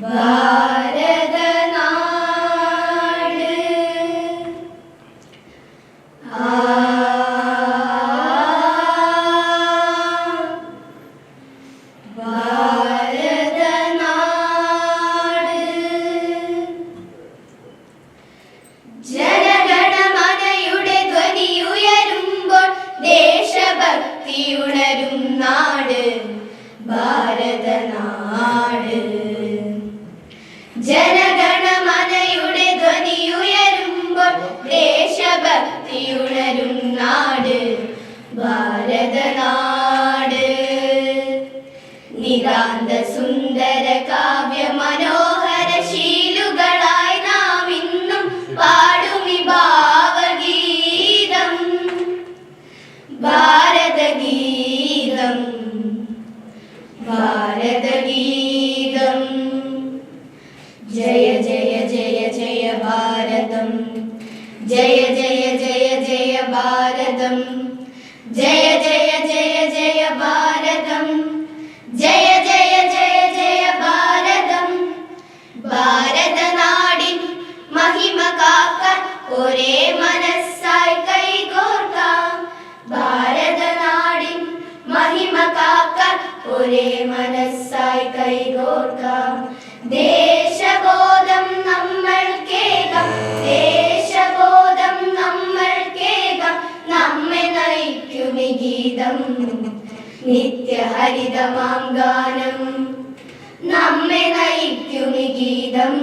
Bye. ജനഗണമനയുടെ ധ്വനിയുയരുമ്പോൾ ദേശഭക്തിയുണരും നാട് ഭാരതനാട്. നിതാന്ത ഭാരതം. ജയ ജയ ജയ ജയ ഭാരതം. ജയ ജയ ജയ ജയ ഭാരതം. ഭാരതനാടിൻ മഹിമ കാക്കാൻ ഒരേ മനസ്സായി കൈകോർക്കാം. ഭാരതനാടിൻ മഹിമ കാക്കാൻ ഒരേ മനസ്സായി കൈകോർക്കാം. ദേശബോധം ഗീതം നിത്യഹരിതമാം ഗാനം നമ്മെ നയിക്കുമി ഗീതം.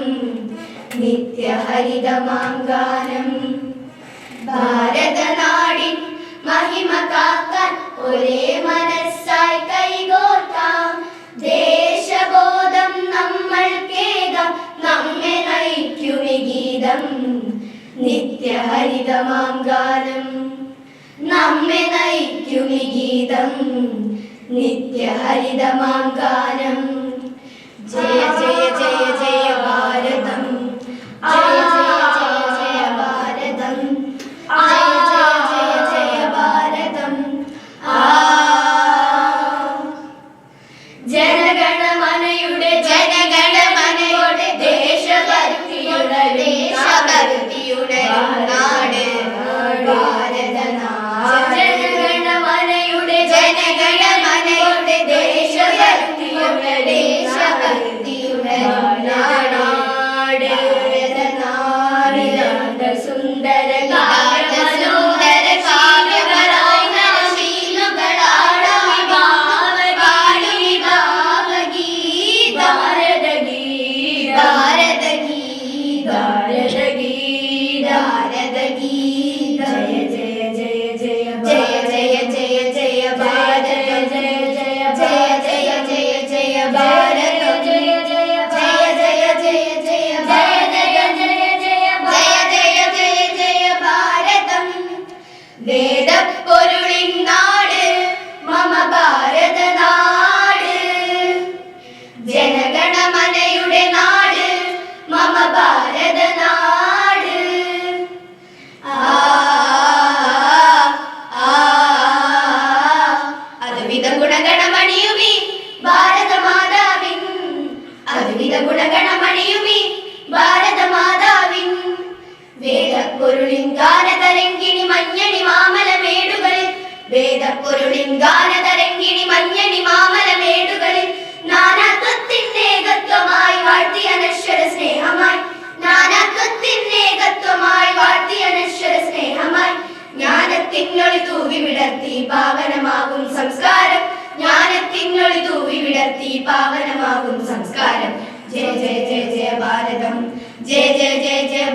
നിത്യഹരിതമാം ഗാനം. ഭാരതനാടിൻ മഹിമ കാക്കാൻ ഒരേ മനസ്സായി കൈകോർക്കാം. ദേശബോധം നമ്മൾ കേൾക്കാം നമ്മെ നയിക്കുമി ഗീതം. നിത്യഹരിതമാം ഗാനം. ഗീതം നിത്യഹരിതമാങ്കാനം ജയ ജയ ജയ സുന്ദര ജനഗണമനയുടെ നാട് മമ ഭാരത നാട്. അതുവിധ ഗുണഗണമണിയുമി ഭാരതമാതാവിൻ. അതുവിധ ഗുണഗണമണിയുമി ഭാരതമാതാവിൻ. വേദപ്പൊരുളിൻ ഗാനതരങ്കിണി മഞ്ഞണി മാമലമേടുകളിൽ വേദപ്പൊരുളിൻ ഗാനതരങ്കിണി മഞ്ഞണി മാമലമേടുകളിൽ വിടർത്തി പാവനമാകും സംസ്കാരം. ജ്ഞാനത്തിനൊളി തൂവി വിടർത്തി പാവനമാകും സംസ്കാരം. ജയ ജയ ജയ ജയ ഭാരതം. ജയ ജയ ജയ ജയ